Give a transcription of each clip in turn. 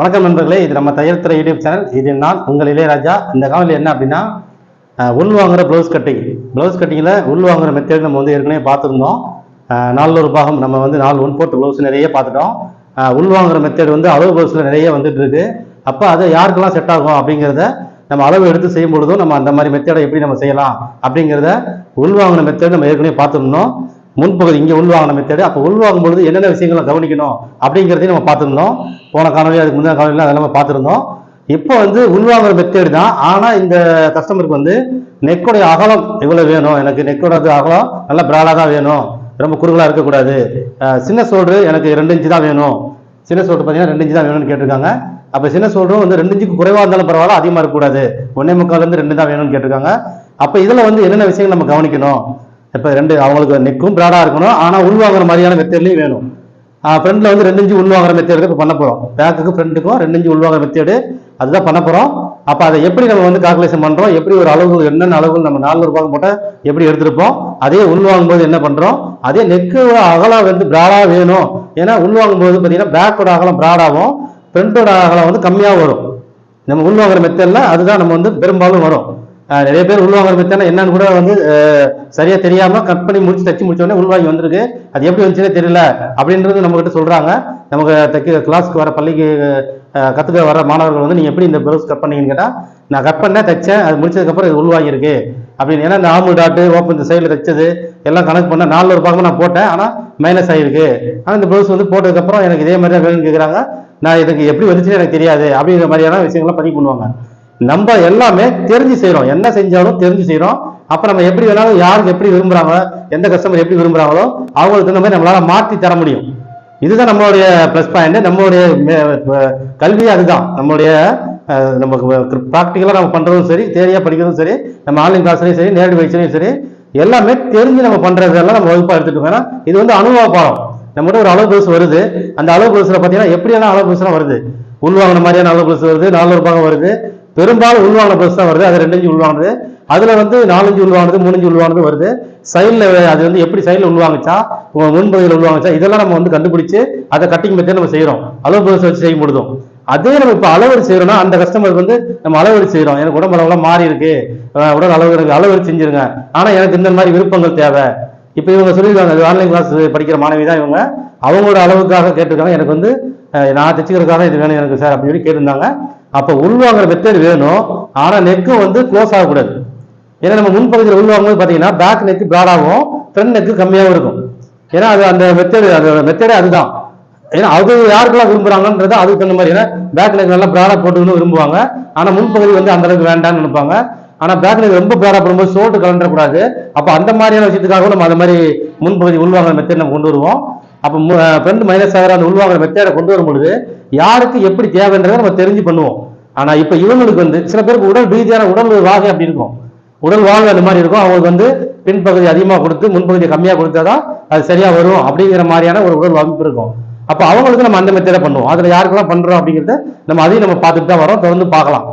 வணக்கம் நண்பர்களே இது நம்ம தையல் துறை யூடியூப் சேனல். இது நான் உங்கள் இளையராஜா. இந்த காலையில் என்ன அப்படின்னா உள் வாங்குற ப்ளவுஸ் கட்டிங் ப்ளவுஸ் கட்டிங்கில் உள் வாங்குற மெத்தேட் நம்ம வந்து ஏற்கனவே பார்த்துருந்தோம். நாலு ஒரு பாகம் நம்ம வந்து நாலு ஒன் போட்டு ப்ளவுஸ் நிறைய பார்த்துட்டோம். உள் வாங்குற மெத்தேட் வந்து அளவு ப்ளவுஸில் நிறைய வந்துட்டு இருக்கு. அப்போ அது யாருக்கெல்லாம் செட் ஆகும் அப்படிங்கிறத நம்ம அளவு எடுத்து செய்யும் பொழுதும் நம்ம அந்த மாதிரி மெத்தேடை எப்படி நம்ம செய்யலாம் அப்படிங்கிறத உள்வாங்கின மெத்தேட் நம்ம ஏற்கனவே பார்த்துருந்தோம். முன்பகுதி இங்கே உள்வாங்கின மெத்தேடு அப்போ உள்வாங்கும் பொழுது என்னென்ன விஷயங்களை கவனிக்கணும் அப்படிங்கிறதையும் நம்ம பார்த்துருந்தோம். போன காணொலி அதுக்கு முந்தின காணொலியில் அதெல்லாம் நம்ம பார்த்துருந்தோம். இப்போ வந்து உள்வாங்குற மெத்தேடு தான். ஆனால் இந்த கஸ்டமருக்கு வந்து நெக்கோடைய அகலம் இவ்வளோ வேணும்? எனக்கு நெக்கோட அகலம் நல்லா பிராடாக தான் வேணும். ரொம்ப குறுகலாக இருக்கக்கூடாது. சின்ன சோல்டரு எனக்கு ரெண்டு இன்ச்சு தான் வேணும். சின்ன சோல்டர் பார்த்தீங்கன்னா ரெண்டு இன்ச்சு தான் வேணும்னு கேட்டிருக்காங்க. அப்போ சின்ன சோல்டரும் வந்து ரெண்டு இன்ச்சுக்கு குறைவாக இருந்தாலும் பரவாயில்ல அதிகமாக இருக்கக்கூடாது. ஒன்னே முக்கால்லேருந்து ரெண்டு தான் வேணும்னு கேட்டிருக்காங்க. அப்போ இதில் வந்து என்னென்ன விஷயங்கள் நம்ம கவனிக்கணும்? இப்போ ரெண்டு அவங்களுக்கு நெக்கும் ப்ராடாக இருக்கணும். ஆனால் உள்வாங்குற மாதிரியான மெத்தேட்லையும் வேணும். ஃப்ரெண்டில் வந்து ரெண்டு இஞ்சி உள்வாங்குற மெத்தேடு இப்போ பண்ண போகிறோம் பேக்குக்கும் ஃப்ரெண்டுக்கும் ரெண்டு இஞ்சி உள்வாங்குற மெத்தேடு அதுதான் பண்ண போகிறோம் அப்போ அதை எப்படி நம்ம வந்து கால்குலேஷன் பண்ணுறோம் எப்படி ஒரு அளவுகள் என்னென்ன அளவுகள் நம்ம நாலு ரூபாய் போட்டால் எப்படி எடுத்திருப்போம்? அதே உள்வாங்கும் போது என்ன பண்ணுறோம் அதே நெக்கு அகலம் வந்து ப்ராடாக வேணும். ஏன்னா உள்வாங்கும் போது பார்த்தீங்கன்னா பேக்கோட அகலம் ப்ராடாகவும் ஃப்ரெண்டோட அகலம் வந்து கம்மியாக வரும். நம்ம உள்வாங்குற மெத்தடில் அதுதான் நம்ம வந்து பெரும்பாலும் வரும். நிறைய பேர் உள்வாங்குற மெத்தட் என்னன்னு கூட வந்து சரியா தெரியாம கட் பண்ணி முடிச்சு தச்சு முடிச்சோடனே உள்வாங்கி வந்திருக்கு. அது எப்படி வந்துச்சுன்னே தெரியல. அப்படின்றது நம்ம கிட்ட சொல்றாங்க. நமக்கு தைக்க கிளாஸ்க்கு வர பள்ளிக்கு கத்துக்க வர மாணவர்கள் வந்து நீங்க எப்படி இந்த ப்ளவுஸ் கட் பண்ணீங்கன்னு கேட்டா நான் கட் பண்ணேன் தைச்சேன் அது முடிச்சதுக்கப்புறம் இது உள்வாங்கியிருக்கு. அப்படின்னு. ஏன்னா இந்த ஆம்பு டாட்டு ஓப்பன் இந்த சைடில் தைச்சது எல்லாம் கணக்கு பண்ண நாலு ஒரு பாகமாக நான் போட்டேன் ஆனால் மைனஸ் ஆகிருக்கு ஆனால் இந்த ப்ளவுஸ் வந்து போட்டதுக்கப்புறம் எனக்கு இதே மாதிரி தான் வேணும்னு கேட்குறாங்க நான் இதுக்கு எப்படி வந்துச்சுன்னு எனக்கு தெரியாது அப்படிங்கிற மாதிரியான விஷயங்கள்லாம் பதிவு பண்ணுவாங்க. நம்ம எல்லாமே தெரிஞ்சு செய்யறோம் என்ன செஞ்சாலும் தெரிஞ்சு செய்யறோம் அப்போ நம்ம எப்படி வேணாலும் யாருக்கு எப்படி விரும்புறாங்க எந்த கஸ்டமர் எப்படி விரும்புறாங்களோ அவங்களுக்கு தகுந்த மாதிரி நம்மளால மாற்றி தர முடியும். இதுதான் நம்மளுடைய ப்ளஸ் பாயிண்ட் நம்மளுடைய மே- கல்வி அதுதான். நம்மளுடைய நம்ம நமக்கு ப்ராக்டிக்கலாக நம்ம பண்ணுறதும் சரி தேரியாக படிக்கிறதும் சரி நம்ம ஆன்லைன் கிளாஸ்லையும் சரி நேரடி பயிற்சிலையும் சரி எல்லாமே தெரிஞ்சு நம்ம பண்ணுறதெல்லாம் நம்ம வகுப்பாக எடுத்துட்டு இது வந்து அனுபவ பாடம். நம்மகிட்ட ஒரு அளவு பெருசு வருது. அந்த அளவு பிளஸ்ல பார்த்தீங்கன்னா எப்படியான அளவு பிளஸ்லாம் வருது? உள்வாங்கின மாதிரியான நல்ல பஸ் வருது நானூறு ரூபாய் வருது. பெரும்பாலும் உள்வாங்கின பஸ் தான் வருது. அது ரெண்டஞ்சு உள்வாங்கினது அதில் வந்து நாலஞ்சு உள்வானது மூணஞ்சு உள்வானது வருது. சைடில் அது வந்து எப்படி சைடில் உள்வாங்குச்சா முன்பகுதியில் உள்வாங்கச்சா இதெல்லாம் நம்ம வந்து கண்டுபிடிச்சு அதை கட்டிங் பற்றி நம்ம செய்கிறோம் அளவு பஸ் வச்சு செய்யும் பொழுதும். அதே நம்ம இப்போ அளவெடு செய்கிறோம்னா அந்த கஸ்டமருக்கு வந்து நம்ம அளவெடு செய்கிறோம் எனக்கு உடம்பு அளவுலாம் மாறி இருக்கு. உடல் அளவு எனக்கு அளவெடு செஞ்சிருங்க. ஆனால் எனக்கு இந்த மாதிரி விருப்பங்கள் தேவை. இப்போ இவங்க சொல்லியிருக்காங்க ஆன்லைன் கிளாஸ் படிக்கிற மாணவி தான் இவங்க. அவங்களோட அளவுக்காக கேட்டிருக்காங்க. எனக்கு வந்து நான் தைச்சுக்கிறதுக்காக இது வேணும் எனக்கு சார் அப்படின்னு சொல்லி கேட்டிருந்தாங்க. அப்போ உள்வாங்கிற மெத்தட் வேணும். ஆனால் நெக்கு வந்து க்ளோஸ் ஆகக்கூடாது. ஏன்னா நம்ம முன்பகுதியில் உள்வாங்கும்போது பார்த்தீங்கன்னா பேக் நெக்கு ப்ராடாகும் ஃப்ரண்ட் நெக்கு கம்மியாகவும் இருக்கும். ஏன்னா அது அந்த மெத்தடு அதோட மெத்தடே அதுதான். ஏன்னா அது யாருக்கெல்லாம் விரும்புறாங்கன்றது அதுக்கு தகுந்த மாதிரி ஏன்னா பேக் நெக் நல்லா ப்ராடாக போட்டுக்கணும் விரும்புவாங்க. ஆனால் முன்பகுதி வந்து அந்த அளவுக்கு வேண்டாம்னு நினைப்பாங்க. ஆனால் பேக் நெக் ரொம்ப ப்ராடா போடும்போது சோட்டு கலண்டக்கூடாது அப்போ அந்த மாதிரியான விஷயத்துக்காக நம்ம அந்த மாதிரி முன்பகுதி உள்வாங்கிற மெத்தட் நம்ம கொண்டு வருவோம். அப்போ ஃப்ரெண்ட் மைனஸ் ஆகிற அந்த உள்வாங்கிற மெத்தேடை கொண்டு வரும் பொழுது யாருக்கு எப்படி தேவைன்றதை நம்ம தெரிஞ்சு பண்ணுவோம். ஆனால் இப்போ இவங்களுக்கு வந்து சில பேருக்கு உடல் ரீதியான உடல் வாகை அப்படி இருக்கும். உடல் வாழ்வு அந்த மாதிரி இருக்கும். அவங்களுக்கு வந்து பின்பகுதி அதிகமாக கொடுத்து முன்பகுதி கொடுத்தா கொடுத்தாதான் அது சரியாக வரும் அப்படிங்கிற மாதிரியான ஒரு உடல் அமைப்பு இருக்கும். அப்போ அவங்களுக்கு நம்ம அந்த மெத்தேடை பண்ணுவோம். அதில் யாருக்கெல்லாம் பண்ணுறோம் அப்படிங்கறத நம்ம அதையும் நம்ம பார்த்துட்டு தான் வரோம். தொடர்ந்து பார்க்கலாம்.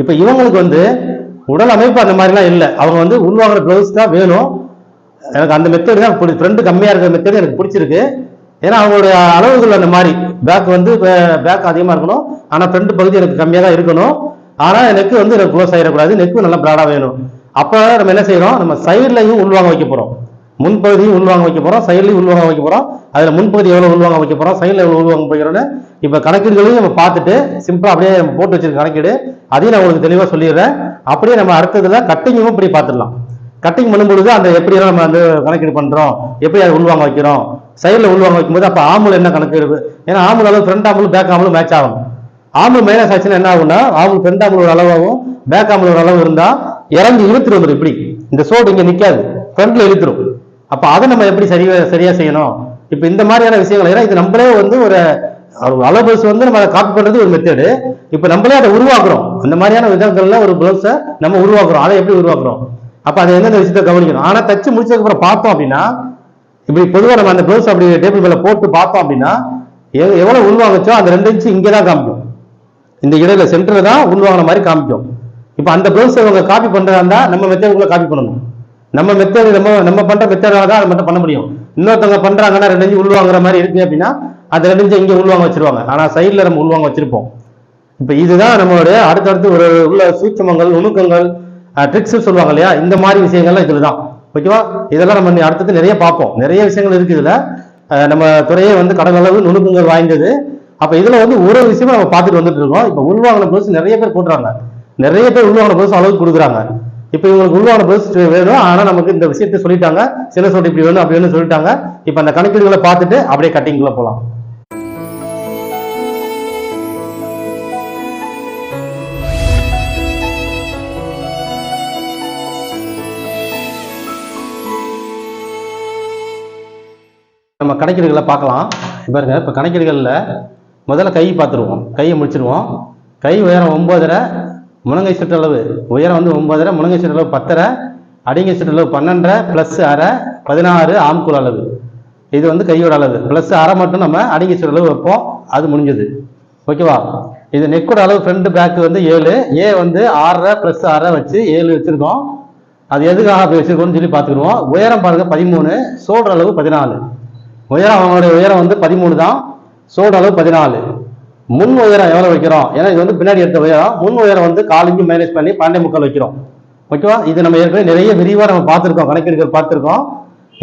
இப்போ இவங்களுக்கு வந்து உடல் அமைப்பு அந்த மாதிரிலாம் இல்லை. அவங்க வந்து உள்வாங்குற ப்ளவுஸ் தான் வேணும். எனக்கு அந்த மெத்தட் தான் பிடி ஃப்ரெண்டு கம்மியாக இருக்கிற மெத்தட் எனக்கு பிடிச்சிருக்கு. ஏன்னா அவங்களுடைய அளவுகள் அந்த மாதிரி. பேக் வந்து பேக் அதிகமாக இருக்கணும். ஆனால் ஃப்ரெண்டு பகுதி எனக்கு கம்மியாக தான் இருக்கணும். ஆனால் நெக்கு வந்து எனக்கு க்ளோஸ் ஆகிடக்கூடாது நெக்கு நல்லா ப்ராடாக வேணும். அப்போ நம்ம என்ன செய்யறோம்? நம்ம சைட்லையும் உள்வாங்க வைக்க போகிறோம் முன்பகுதியும் உள்வாங்க வைக்க போகிறோம் சைட்லையும் உள்வாங்க வைக்க போகிறோம் அதில் முன்பகுதி எவ்வளோ உள்வாங்க வைக்க போகிறோம் சைடில் எவ்வளோ உள்வாங்க போகிறோன்னு இப்போ கணக்கீடுகளையும் நம்ம பார்த்துட்டு சிம்பிளாக அப்படியே நம்ம போட்டு வச்சிருக்க கணக்கீடு அதையும் நான் உங்களுக்கு தெளிவாக சொல்லிடுறேன். அப்படியே நம்ம அடுத்ததில் கட்டிங்கும் இப்படி பார்த்துடலாம். கட்டிங் பண்ணும்பொழுது அந்த எப்படி நம்ம வந்து கணக்கீடு பண்ணுறோம் எப்படி அதை உள்வாங்க வைக்கிறோம். சைடில் உள்வாங்க வைக்கும்போது அப்போ ஆம்பளை என்ன கணக்கு இருக்கு? ஏன்னா ஆம்பளை அளவு ஃப்ரண்ட் ஆம்பளும் பேக் ஆம்புல் மேட்ச் ஆகும். ஆம்பு மைனஸ் ஆச்சுன்னா என்ன ஆகும்னா ஆம்புல் ஃப்ரண்ட் ஆம்புல் ஒரு அளவாகவும் பேக் ஆம்புல் ஒரு அளவு இருந்தால் இறங்கி இழுத்துட்டு வந்துடும் இப்படி. இந்த சோடு இங்கே நிற்காது ஃப்ரண்ட்ல இழுத்துரும். அப்போ அதை நம்ம எப்படி சரியா சரியாக செய்யணும்? இப்போ இந்த மாதிரியான விஷயங்கள் ஏன்னா இது நம்மளே வந்து ஒரு அளவு பிளவுஸ் வந்து நம்ம காப்பி பண்ணுறது ஒரு மெத்தடு இப்போ நம்மளே அதை உருவாக்குறோம். அந்த மாதிரியான விதங்கள்ல ஒரு பிளவுஸை நம்ம உருவாக்குறோம். அதை எப்படி உருவாக்குறோம்? அப்ப அதை எந்தெந்த விஷயத்த கவனிக்கணும்? ஆனா தச்சு முடிச்சதுக்கு அப்புறம் பார்த்தோம் அப்படின்னா இப்படி பொதுவாக நம்ம அந்த ப்ளவுஸ் அப்படி டேபிள் மேல போட்டு பார்த்தோம் அப்படின்னா எவ்வளோ எவ்வளவு உள்வாங்குச்சோ அந்த ரெண்டு இன்ச்சு இங்கே தான் காமிக்கும். இந்த இடையில சென்டர்ல தான் உள்வாங்கின மாதிரி காமிக்கும். இப்போ அந்த ப்ளவுஸ் இவங்க காப்பி பண்றதா இருந்தா நம்ம மெத்தேடுக்குள்ள காப்பி பண்ணணும். நம்ம மெத்தேடு நம்ம நம்ம பண்ற மெத்தேடால தான் அதை மட்டும் பண்ண முடியும். இன்னொருத்தவங்க பண்றாங்கன்னா ரெண்டு இன்ச்சு உள்வாங்குற மாதிரி இருக்கு அப்படின்னா அந்த ரெண்டு இன்ச்சு இங்கே உள்வாங்க வச்சிருவாங்க. ஆனா சைடில் நம்ம உள்வாங்க வச்சிருப்போம். இப்போ இதுதான் நம்மளுடைய அடுத்தடுத்து ஒரு உள்ள சூட்சமங்கள் நுணுக்கங்கள் ட்ரிக்ஸ் சொல்லுவாங்க இல்லையா? இந்த மாதிரி விஷயங்கள்லாம் இதில் தான் ஓகேவா இதெல்லாம் நம்ம அடுத்தது நிறைய பார்ப்போம். நிறைய விஷயங்கள் இருக்கு இதில். நம்ம துறையே வந்து கடலளவு நுணுக்கங்கள் வாய்ந்தது. அப்போ இதில் வந்து ஒரு விஷயமும் நம்ம பார்த்துட்டு வந்துட்டு இருக்கோம். இப்போ உள்வாங்கின ப்ளவுஸ் நிறைய பேர் போட்டுறாங்க. நிறைய பேர் உள்வாங்கின ப்ளவுஸ் அளவுக்கு கொடுக்குறாங்க. இப்போ இவங்களுக்கு உள்வாங்கின ப்ளவுஸ் வேணும். ஆனால் நமக்கு இந்த விஷயத்தை சொல்லிட்டாங்க. சில சொல்லிட்டு இப்படி வேணும் அப்படி வேணும்னு சொல்லிட்டாங்க. இப்போ அந்த கணக்கீடுகளை பார்த்துட்டு அப்படியே கட்டிங்கில் போகலாம். கணக்கீடுகளை பார்க்கலாம். பாருங்க இப்போ கணக்கீடுகளில் முதல்ல கை பார்த்துருவோம். கையை முடிச்சிருவோம். கை உயரம் ஒம்பதரை முழங்கை சுற்றளவு உயரம் வந்து ஒம்பதரை முழங்கை சுற்றளவு பத்தரை அடிங்கை சுற்றளவு பன்னெண்டரை ப்ளஸ் அரை பதினாறு ஆம்குள் அளவு. இது வந்து கையோட அளவு. ப்ளஸ் அரை மட்டும் நம்ம அடிங்கை சுற்றளவு வைப்போம். அது முடிஞ்சது. ஓகேவா? இது நெக்கோட அளவு ஃப்ரண்ட் பேக் வந்து ஏழு ஏ வந்து ஆறரை ப்ளஸ் அரை வச்சு ஏழு வச்சுருக்கோம். அது எதுக்காக அப்படி வச்சுருக்கோம்னு சொல்லி பார்த்துக்குருவோம் உயரம் பாருங்க பதிமூணு சோடுற அளவு பதினாலு. உயரம் அவங்களுடைய உயரம் வந்து பதிமூணு தான். சோடு அளவு பதினாலு. முன் உயரம் எவ்வளவு வைக்கிறோம்? ஏன்னா இது வந்து பின்னாடி எடுத்த உயரம். முன் உயரம் வந்து காலஞ்சு மைனஸ் பண்ணி பன்னெண்டு முக்கால் வைக்கிறோம். ஓகேவா? இது நம்ம ஏற்கனவே நிறைய விரிவாக நம்ம பார்த்துருக்கோம். கணக்கெடுக்க பார்த்துருக்கோம்.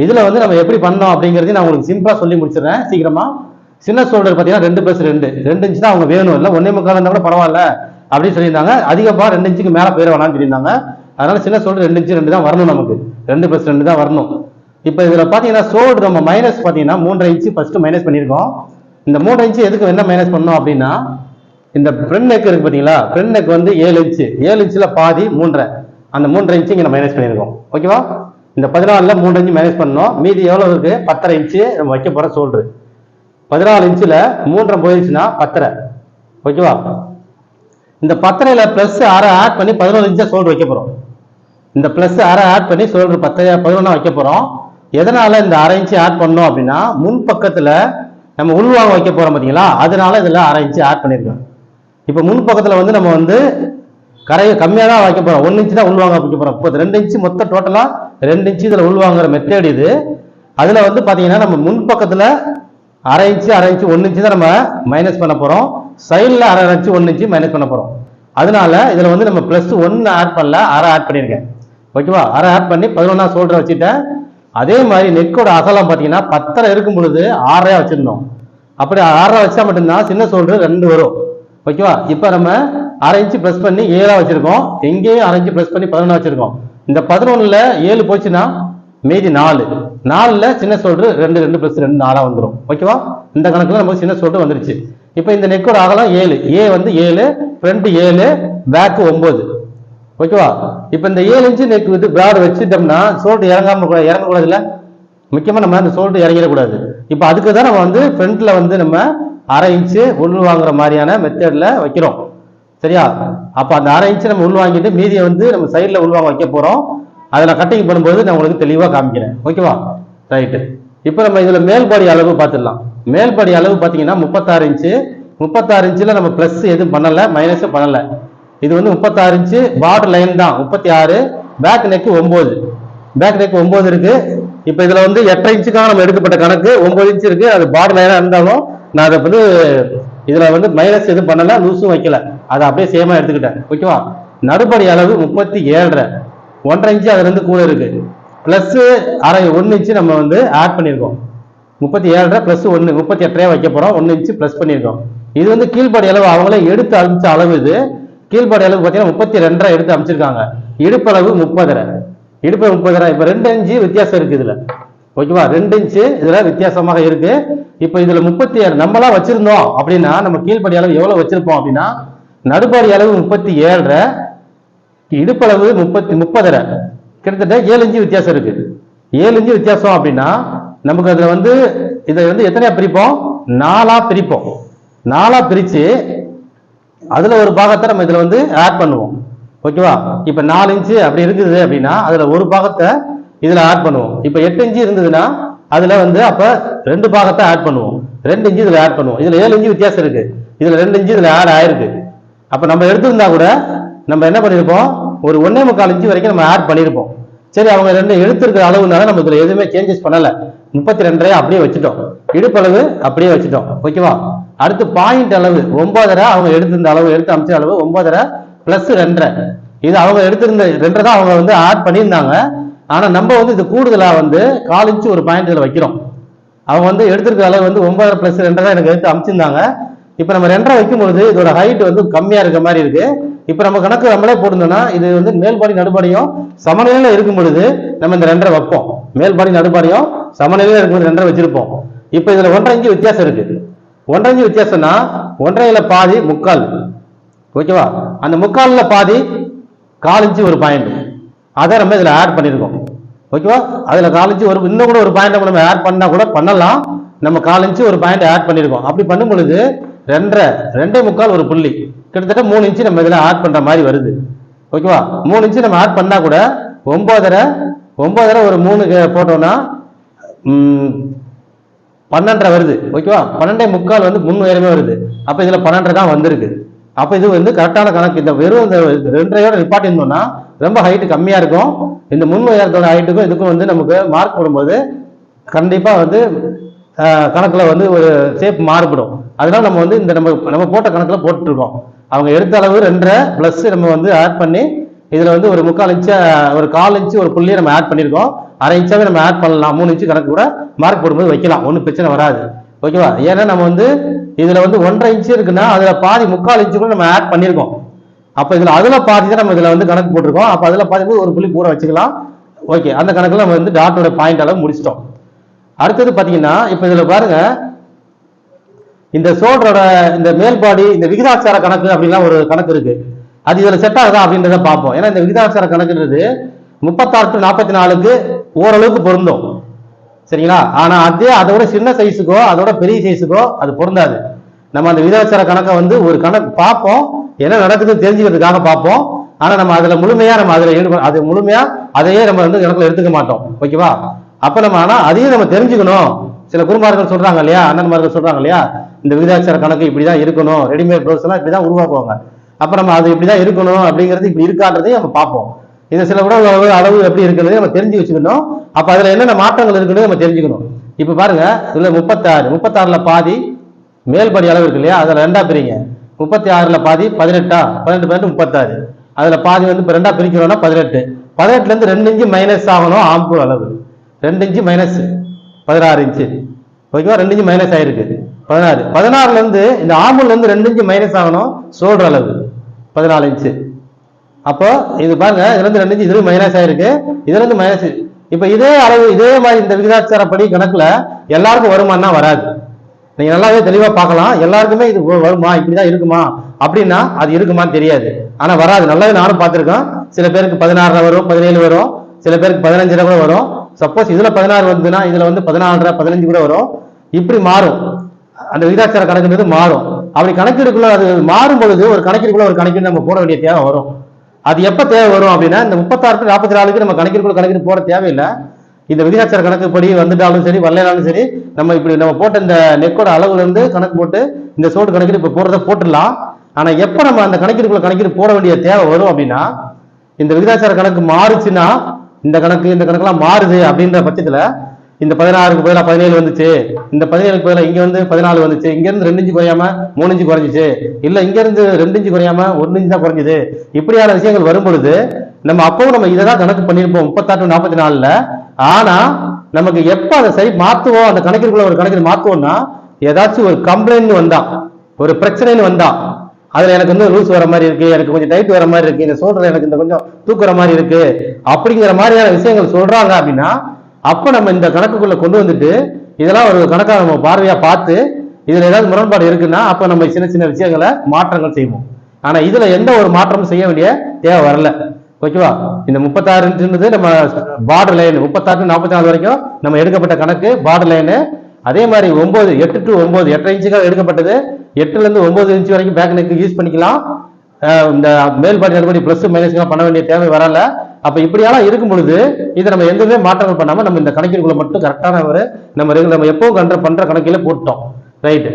இதுல வந்து நம்ம எப்படி பண்ணோம் அப்படிங்கிறது நான் உங்களுக்கு சிம்பிளா சொல்லி முடிச்சிடுறேன் சீக்கிரமா. சின்ன சோல்டர் பார்த்தீங்கன்னா ரெண்டு பிளஸ் ரெண்டு. ரெண்டு இன்ச்சு தான் அவங்க வேணும். இல்லை ஒன்னே முக்கால் இருந்தால் கூட பரவாயில்ல அப்படின்னு சொல்லியிருந்தாங்க. அதிகமாக ரெண்டு இன்ச்சுக்கு மேலே போயிட வேணாம்னு சொல்லியிருந்தாங்க. அதனால சின்ன சோல்டர் ரெண்டு இன்ச்சு ரெண்டு தான் வரணும் நமக்கு. ரெண்டு பிளஸ் ரெண்டு தான் வரணும். இப்போ இதில் பார்த்தீங்கன்னா சோல்டு நம்ம மைனஸ் பார்த்தீங்கன்னா மூன்றரை இன்ச்சு ஃபஸ்ட்டு மைனஸ் பண்ணியிருக்கோம். இந்த மூன்றரை இன்ச்சு எதுக்கு என்ன மைனஸ் பண்ணோம் அப்படின்னா இந்த ஃப்ரெண்ட் நெக் இருக்கு பார்த்தீங்களா ஃப்ரெண்ட் நெக் வந்து ஏழு இன்ச்சு ஏழு இன்ச்சில் பாதி மூன்றரை. அந்த மூன்றரை இன்ச்சு இங்கே மைனஸ் பண்ணியிருக்கோம். ஓகேவா இந்த பதினாலில் மூன்று இன்ச்சு மைனஸ் பண்ணோம். மீதி எவ்வளோ இருக்கு? பத்தரை இன்ச்சு நம்ம வைக்க போகிற சோல்டு பதினாலு இன்ச்சில் மூன்றரை போயிடுச்சுன்னா பத்தரை. ஓகேவா இந்த பத்தரையில் ப்ளஸ் அரை ஆட் பண்ணி பதினோரு இன்ச்சாக சோல்டர் வைக்க போகிறோம் இந்த ப்ளஸ் அரை ஆட் பண்ணி சோல்டர் பத்த பதினொன்றா வைக்க போகிறோம் எதனால் இந்த அரை இன்ச்சு ஆட் பண்ணோம் அப்படின்னா முன் பக்கத்தில் நம்ம உள்வாங்க வைக்க போகிறோம் பார்த்தீங்களா அதனால இதில் அரை இன்ச்சு ஆட் பண்ணியிருக்கோம் இப்போ முன் பக்கத்தில் வந்து நம்ம வந்து கரையை கம்மியாக தான் வைக்க போகிறோம் ஒன் இன்ச்சு தான் உள்வாங்க வைக்க போகிறோம் இப்போ ரெண்டு இன்ச்சு மொத்த டோட்டலாக ரெண்டு இன்ச்சு இதில் உள்வாங்குற மெத்தேட் இது. அதில் வந்து பார்த்தீங்கன்னா நம்ம முன் பக்கத்தில் அரை இன்ச்சு அரை இன்ச்சு ஒன்று இன்ச்சு தான் நம்ம மைனஸ் பண்ண போகிறோம் சைடில் அரை இன்ச்சு ஒன் இன்ச்சு மைனஸ் பண்ண போகிறோம் அதனால இதில் வந்து நம்ம ப்ளஸ் ஒன்று ஆட் பண்ணல அரை ஆட் பண்ணியிருக்கேன் ஓகேவா? அரை ஆட் பண்ணி பதினொன்னா சோல்டர் வச்சுட்டேன். அதே மாதிரி நெக்கோட அகலம் பார்த்தீங்கன்னா பத்தரை இருக்கும் பொழுது ஆறரையா வச்சுருந்தோம். அப்படி ஆறரை வச்சா மட்டும்தான் சின்ன சோல்டர் ரெண்டு வரும். ஓகேவா? இப்போ நம்ம அரை இன்ச்சு ப்ரெஸ் பண்ணி ஏழா வச்சுருக்கோம். எங்கேயும் அரை இன்ச்சு ப்ரெஸ் பண்ணி பதினொன்று வச்சுருக்கோம். இந்த பதினொன்னுல ஏழு போச்சுன்னா மீதி நாலு. நாலில் சின்ன சோல்டர் ரெண்டு ரெண்டு ப்ளஸ் ரெண்டு நாலாக வந்துடும் ஓகேவா? இந்த கணக்கில் நமக்கு சின்ன சோல்டர் வந்துருச்சு. இப்போ இந்த நெக்கோட அகலம் ஏழு. ஏ வந்து ஏழு ஃப்ரண்ட் ஏழு பேக்கு ஒம்பது ஓகேவா? இப்போ இந்த ஏழு இன்ச்சு நெக் வந்து பிராட் வச்சுட்டோம்னா சோல்ட்டு இறங்காம கூட இறங்கக்கூடாது இல்லை முக்கியமாக நம்ம அந்த சோல்ட்டு இறங்கிடக்கூடாது இப்போ அதுக்கு தான் நம்ம வந்து ஃப்ரண்ட்டில் வந்து நம்ம அரை இன்ச்சு உள் வாங்குற மாதிரியான மெத்தடில் வைக்கிறோம். சரியா? அப்போ அந்த அரை இன்ச்சு நம்ம உள் வாங்கிட்டு மீதியை வந்து நம்ம சைடில் உள் வாங்க வைக்க போகிறோம் அதில் கட்டிங் பண்ணும்போது நான் உங்களுக்கு தெளிவாக காமிக்கிறேன். ஓகேவா? ரைட்டு இப்போ நம்ம இதில் மேல்படி அளவு பார்த்துடலாம். மேல்படி அளவு பார்த்தீங்கன்னா முப்பத்தாறு இன்ச்சு. முப்பத்தாறு இன்ச்சில் நம்ம ப்ளஸ் எதுவும் பண்ணலை மைனஸும் பண்ணலை. இது வந்து முப்பத்தாறு இன்ச்சு பார்டர் லைன் தான். முப்பத்தி ஆறு பேக் நெக் ஒன்பது பேக் நெக் ஒன்பது இருக்கு. இப்போ இதுல வந்து எட்டரை இன்ச்சுக்காக நம்ம எடுக்கப்பட்ட கணக்கு. ஒன்பது இன்ச்சு இருக்கு. அது பார்டர் லைனா இருந்தாலும் நான் அதை வந்து இதுல வந்து மைனஸ் எதுவும் பண்ணல. லூஸும் வைக்கல. அதை அப்படியே சேமா எடுத்துக்கிட்டேன். ஓகேவா நடுப்படி அளவு முப்பத்தி ஏழரை. ஒன்றரை இன்ச்சு அதுல இருந்து கூட இருக்கு. பிளஸ் அரை ஒன்று இன்ச்சு நம்ம வந்து ஆட் பண்ணியிருக்கோம். முப்பத்தி ஏழரை பிளஸ் ஒன்று முப்பத்தி எட்டரையா வைக்க போறோம். ஒன்று இன்ச்சு பிளஸ் பண்ணியிருக்கோம். இது வந்து கீழ்ப்படி அளவு. அவங்களே எடுத்து அழிச்ச அளவு இது. கீழ்பாடு அளவு பார்த்தீங்கன்னா முப்பத்தி ரெண்டரை எடுத்து அமைச்சிருக்காங்க. இடுப்பளவு முப்பதரை. இடுப்பு முப்பதரை. இப்போ ரெண்டு இன்ச்சு வித்தியாசம் இருக்குது இதில். ஓகேவா? ரெண்டு இன்ச்சு இதில் வித்தியாசமாக இருக்கு. இப்போ இதில் முப்பத்தி ஏழு. நம்மளா வச்சிருந்தோம் அப்படின்னா நம்ம கீழ்ப்படி அளவு எவ்வளோ வச்சிருப்போம் அப்படின்னா நடுப்படி அளவு முப்பத்தி ஏழரை இடுப்பளவு முப்பத்தி முப்பதரை. கிட்டத்தட்ட ஏழு இன்ச்சு வித்தியாசம் இருக்கு. ஏழு இன்ச்சு வித்தியாசம் அப்படின்னா நமக்கு அதில் வந்து இதை வந்து எத்தனையா பிரிப்போம்? நாலா பிரிப்போம். நாலா பிரித்து அதில் ஒரு பாகத்தை நம்ம இதில் வந்து ஆட் பண்ணுவோம். ஓகேவா? இப்போ நாலு இன்ச்சு அப்படி இருக்குது அப்படின்னா அதில் ஒரு பாகத்தை இதில் ஆட் பண்ணுவோம். இப்போ எட்டு இன்ச்சு இருந்ததுன்னா அதில் வந்து அப்போ ரெண்டு பாகத்தை ஆட் பண்ணுவோம். ரெண்டு இன்ச்சு இதில் ஆட் பண்ணுவோம். இதில் ஏழு இன்ச்சு வித்தியாசம் இருக்குது இதில் ரெண்டு இன்ச்சு இதில் ஆட் ஆயிருக்கு. அப்போ நம்ம எடுத்திருந்தா கூட நம்ம என்ன பண்ணியிருப்போம் ஒரு ஒன்றே முக்கால் இன்ச்சு வரைக்கும் நம்ம ஆட் பண்ணியிருப்போம் சரி அவங்க ரெண்டு எடுத்திருக்கிற அளவுனால நம்ம இதில் எதுவுமே சேஞ்சஸ் பண்ணலை. முப்பத்தி ரெண்டரை அப்படியே வச்சுட்டோம். இடுப்பளவு அப்படியே வச்சுட்டோம். ஓகேவா? அடுத்து பாயிண்ட் அளவு ஒன்பதரை அவங்க எடுத்திருந்த அளவு எடுத்து அமைச்ச அளவு ஒன்பதரை பிளஸ் ரெண்டரை. இது அவங்க எடுத்திருந்த ரெண்டரை தான் அவங்க வந்து ஆட் பண்ணியிருந்தாங்க. ஆனா நம்ம வந்து இது கூடுதலா வந்து கால் இன்ச்சு ஒரு பாயிண்ட் வைக்கிறோம். அவங்க வந்து எடுத்திருக்க அளவு வந்து ஒன்பதரை பிளஸ் ரெண்டரை எனக்கு எடுத்து அமைச்சிருந்தாங்க. இப்போ நம்ம ரெண்டரை வைக்கும் பொழுது இதோட ஹைட் வந்து கம்மியாக இருக்க மாதிரி இருக்கு. இப்போ நம்ம கணக்கு நம்மளே போட்டிருந்தோம்னா இது வந்து மேல்பாடி நடுபாடியும் சமநிலையில் இருக்கும் பொழுது நம்ம இந்த ரெண்டரை வைப்போம். மேல்பாடி நடுபாடியும் சமநிலையில் இருக்கும்போது ரெண்டரை வச்சிருப்போம். இப்போ இதில் ஒன்றரை இஞ்சி வித்தியாசம் இருக்கு. ஒன்றரை இஞ்சி வித்தியாசம்னா ஒன்றரைல பாதி முக்கால். ஓகேவா? அந்த முக்காலில் பாதி கால் இன்ச்சு ஒரு பாயிண்ட் அதை நம்ம இதில் ஆட் பண்ணியிருக்கோம் ஓகேவா? அதில் கால் இன்ச்சு ஒரு இன்னும் கூட ஒரு பாயிண்ட் நம்ம ஆட் பண்ணால் கூட பண்ணலாம். நம்ம கால் இன்ச்சு ஒரு பாயிண்ட் ஆட் பண்ணியிருக்கோம் அப்படி பண்ணும் பொழுது ரெண்டரை ரெண்டே முக்கால் ஒரு புள்ளி. கிட்டத்தட்ட மூணு இன்ச்சு நம்ம இதில் ஆட் பண்ணுற மாதிரி வருது. ஓகேவா மூணு இன்ச்சு நம்ம ஆட் பண்ணால் கூட ஒம்போதரை ஒம்பதரை ஒரு மூணு கே- போட்டோம்னா பன்னெண்டரை வருது. ஓகேவா பன்னெண்டே முக்கால் வந்து முன் உயரமே வருது. அப்போ இதில் பன்னெண்டரை தான் வந்திருக்கு. அப்போ இது வந்து கரெக்டான கணக்கு. இந்த வெறும் இந்த ரெண்டரையோட நிப்பாட்டி இருந்தோம்னா ரொம்ப ஹைட்டு கம்மியாக இருக்கும். இந்த முன் உயரத்தோட ஹைட்டுக்கும் இதுக்கும் வந்து நமக்கு மார்க் போடும்போது கண்டிப்பாக வந்து கணக்கில் வந்து ஒரு ஷேப் மாறுபடும். அதனால நம்ம வந்து இந்த நம்ம நம்ம போட்ட கணக்கில் போட்டுருக்கோம். அவங்க எடுத்த அளவு ரெண்டரை ப்ளஸ் நம்ம வந்து ஆட் பண்ணி இதில் வந்து ஒரு முக்கால் இன்ச்சு ஒரு கால் இன்ச்சு ஒரு புள்ளியை நம்ம ஆட் பண்ணியிருக்கோம் அரை இன்ச்சாவே நம்ம ஆட் பண்ணலாம். மூணு இன்ச்சு கணக்கு கூட மார்க் போடும்போது வைக்கலாம். ஒன்றும் பிரச்சனை வராது. ஓகேவா ஏன்னா நம்ம வந்து இதில் வந்து ஒன்றரை இன்ச்சு இருக்குன்னா அதில் பாதி முக்கால் இன்ச்சு கூட நம்ம ஆட் பண்ணியிருக்கோம் அப்போ இதில் அதில் பாதி தான் நம்ம இதில் வந்து கணக்கு போட்டிருக்கோம். அப்போ அதில் பாதி ஒரு புள்ளி கூட வச்சுக்கலாம். ஓகே அந்த கணக்கில் நம்ம வந்து டாட்டோட பாயிண்ட் அளவு முடிச்சிட்டோம். அடுத்தது பாத்தீங்கன்னா இப்ப இதுல பாருங்க. இந்த சோழரோட இந்த மேல்பாடி இந்த விகிதாச்சார கணக்கு அப்படின்லாம் ஒரு கணக்கு இருக்கு. அது இதுல செட் ஆகுதா அப்படின்றத பார்ப்போம். ஏன்னா இந்த விகிதாச்சார கணக்குன்றது முப்பத்தாறு டு நாற்பத்தி நாலுக்கு ஓரளவுக்கு பொருந்தும். சரிங்களா? ஆனா அதே அதோட சின்ன சைஸுக்கோ அதோட பெரிய சைஸுக்கோ அது பொருந்தாது. நம்ம அந்த விகிதாச்சார கணக்கை வந்து ஒரு கணக்கு பார்ப்போம். என்ன நடக்குதுன்னு தெரிஞ்சுக்கிறதுக்காக பார்ப்போம். ஆனா நம்ம அதுல முழுமையா நம்ம அதுல ஈடுபட அது முழுமையா அதையே நம்ம வந்து கணக்குல எடுத்துக்க மாட்டோம். ஓகேவா? அப்ப நம்ம ஆனா அதையும் நம்ம தெரிஞ்சுக்கணும். சில குருமார்கள் சொல்றாங்க இல்லையா அண்ணன்மார்கள் சொல்றாங்க இல்லையா இந்த விகிதாச்சார கணக்கு இப்படிதான் இருக்கணும் ரெடிமேட் ப்ளவுஸ் எல்லாம் இப்படிதான் உருவாக்குவாங்க. அப்ப நம்ம அது இப்படிதான் இருக்கணும் அப்படிங்கிறது இப்படி இருக்கான்றதையும் நம்ம பார்ப்போம். இந்த சில உடல் அளவு அளவு எப்படி இருக்கிறது நம்ம தெரிஞ்சு வச்சுக்கணும். அப்ப அதுல என்னென்ன மாற்றங்கள் இருக்குன்னு நம்ம தெரிஞ்சுக்கணும். இப்ப பாருங்க இதுல முப்பத்தாறு முப்பத்தாறுல பாதி மேல்படி அளவு இருக்கு இல்லையா அதுல ரெண்டா பிரிங்க. முப்பத்தி ஆறுல பாதி பதினெட்டா பதினெட்டு பதினெட்டு முப்பத்தாறு. அதுல பாதி வந்து இப்ப ரெண்டா பிரிக்கிறோம்னா பதினெட்டு. பதினெட்டுல இருந்து ரெண்டு இன்ச்சு மைனஸ் ஆகணும் ஆம்பு அளவு. ரெண்டு இன்ச்சு மைனஸ் பதினாறு இன்ச்சு ஓகேவா ரெண்டு இன்ச்சு மைனஸ் ஆயிருக்கு. பதினாறு. பதினாறுலேருந்து இந்த ஆம்புல ரெண்டு இன்ச்சு மைனஸ் ஆகணும் சோல்ற அளவு. பதினாலு இன்ச்சு அப்போ இது பாருங்க இதுலேருந்து ரெண்டு இன்ச்சு இதுல மைனஸ் ஆயிருக்கு. இதுலேருந்து மைனஸ் இப்போ இதே அளவு இதே மாதிரி இந்த விகிதாச்சாரப்படி கணக்கில் எல்லாருக்கும் வருமானா வராது. நீங்க நல்லாவே தெளிவாக பார்க்கலாம். எல்லாருக்குமே இது வருமா வருமா? இப்படிதான் இருக்குமா? அப்படின்னா அது இருக்குமான்னு தெரியாது. ஆனால் வராது. நல்லாவே நானும் பார்த்துருக்கேன். சில பேருக்கு பதினாறுல வரும் பதினேழு வரும். சில பேருக்கு பதினஞ்சுல கூட வரும். சப்போஸ் இதுல பதினாறு வந்ததுன்னா இதுல வந்து பதினாலரை பதினஞ்சு கூட வரும். இப்படி மாறும். அந்த விகிதாச்சார கணக்குன்றது மாறும். அப்படி கணக்கீடுக்குள்ள அது மாறும் பொழுது ஒரு கணக்கீடுக்குள்ள ஒரு கணக்கீடு நம்ம போட வேண்டிய தேவை வரும். அது எப்ப தேவை வரும் அப்படின்னா இந்த முப்பத்தாறு டு நாற்பத்தி நாலுக்கு நம்ம கணக்கீடுக்குள்ள கணக்கீடு போட தேவையில்லை. இந்த விகிதாச்சார கணக்குப்படி வந்துட்டாலும் சரி வரலனாலும் சரி நம்ம இப்படி நம்ம போட்ட இந்த நெக்கோட அளவுல இருந்து கணக்கு போட்டு இந்த சோடு கணக்கீடு இப்ப போடுறத போட்டுடலாம். ஆனா எப்ப நம்ம அந்த கணக்கீடுக்குள்ள கணக்கீடு போட வேண்டிய தேவை வரும் அப்படின்னா இந்த விகிதாச்சார கணக்கு மாறுச்சுன்னா இந்த கணக்கு இந்த கணக்கெல்லாம் மாறுது அப்படின்ற பட்சத்தில் இந்த பதினாறுக்கு பதிலாக பதினேழு வந்துச்சு. இந்த பதினேழுக்கு பதிலாக இங்கே வந்து பதினாலு வந்துச்சு. இங்கேருந்து ரெண்டு இன்ச்சு குறையாம மூணு இன்ச்சு குறைஞ்சிச்சு. இல்லை இங்கேருந்து ரெண்டு இன்ச்சு குறையாம ஒரு இன்ச்சு தான் குறைஞ்சுது. இப்படியான விஷயங்கள் வரும் பொழுது நம்ம அப்பவும் நம்ம இதை தான் கணக்கு பண்ணியிருப்போம் முப்பத்தாட்டு நாற்பத்தி நாலில். ஆனால் நமக்கு எப்போ அதை சரி மாற்றுவோம் அந்த கணக்கிற்குள்ள ஒரு கணக்கில் மாற்றுவோம்னா ஏதாச்சும் ஒரு கம்ப்ளைண்ட் வந்தா ஒரு பிரச்சனைன்னு வந்தா அதுல எனக்கு வந்து லூஸ் வர மாதிரி இருக்கு எனக்கு கொஞ்சம் டைட் வர மாதிரி இருக்கு இந்த சோல்டர் எனக்கு இந்த கொஞ்சம் தூக்குற மாதிரி இருக்கு அப்படிங்கிற மாதிரியான விஷயங்கள் சொல்றாங்க அப்படின்னா அப்ப நம்ம இந்த கணக்குக்குள்ள கொண்டு வந்துட்டு இதெல்லாம் ஒரு கணக்காக நம்ம பார்வையா பார்த்து இதுல ஏதாவது முரண்பாடு இருக்குன்னா அப்ப நம்ம சின்ன சின்ன விஷயங்களை மாற்றங்கள் செய்வோம். ஆனா இதுல எந்த ஒரு மாற்றமும் செய்ய வேண்டிய தேவை வரல. ஓகேவா? இந்த முப்பத்தாறுன்றது நம்ம பார்டர் லைன் முப்பத்தாறு நாற்பத்தி நாலு வரைக்கும் நம்ம எடுக்கப்பட்ட கணக்கு பார்டர் லைனு அதே மாதிரி ஒன்பது எட்டு டு ஒன்பது எட்டரை இன்ச்சுக்காக எடுக்கப்பட்டது எட்டுலேருந்து ஒன்பது இன்ச் வரைக்கும் பேக் நெக்கு யூஸ் பண்ணிக்கலாம். இந்த மேல்பாடி நடுபடி ப்ளஸ் மைனஸ்லாம் பண்ண வேண்டிய தேவை வரல. அப்போ இப்படியெல்லாம் இருக்கும் பொழுது இதை நம்ம எதுவுமே மாற்றங்கள் பண்ணாமல் நம்ம இந்த கணக்கீடுக்குள்ள மட்டும் கரெக்டான ஒரு நம்ம ரெகுலர் நம்ம எப்பவும் கண்ட பண்ணுற கணக்கில் போட்டோம். ரைட்டு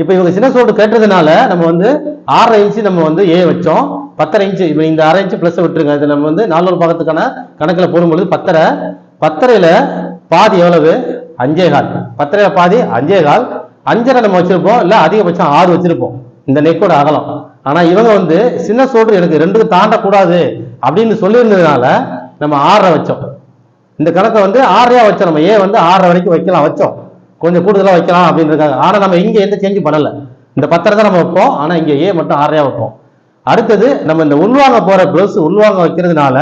இப்போ இவங்க சின்ன சோல்டு கேட்டதுனால நம்ம வந்து ஆறரை இன்ச்சு நம்ம வந்து ஏ வச்சோம். பத்தரை இன்ச்சு இப்போ இந்த அரை இன்ச்சு ப்ளஸ் விட்டுருங்க. இது நம்ம வந்து நாலு பாகத்துக்கான கணக்கில் போடும்பொழுது பத்தரை பத்தரையில் பாதி எவ்வளவு? அஞ்சே கால். பத்தரையில பாதி அஞ்சே கால். அஞ்சரை நம்ம வச்சிருப்போம் இல்ல அதிகபட்சம் ஆறு வச்சிருப்போம். இந்த நெக்கோட அகலம். ஆனா இவங்க வந்து சின்ன சோல்டர் எனக்கு ரெண்டுக்கு தாண்டக்கூடாது அப்படின்னு சொல்லியிருந்ததுனால நம்ம ஆறரை வச்சோம். இந்த கணக்கை வந்து ஆறரையா வச்சோம். நம்ம ஏ வந்து ஆறரை வரைக்கும் வைக்கலாம் வச்சோம். கொஞ்சம் கூடுதலா வைக்கலாம் அப்படின்றதுக்காக ஆனா நம்ம இங்க எந்த சேஞ்சும் பண்ணல. இந்த பத்திரம் தான் நம்ம வைப்போம். ஆனா இங்க ஏ மட்டும் ஆறரையா வைப்போம். அடுத்தது நம்ம இந்த உள்வாங்க போற பிளவுஸ் உள்வாங்க வைக்கிறதுனால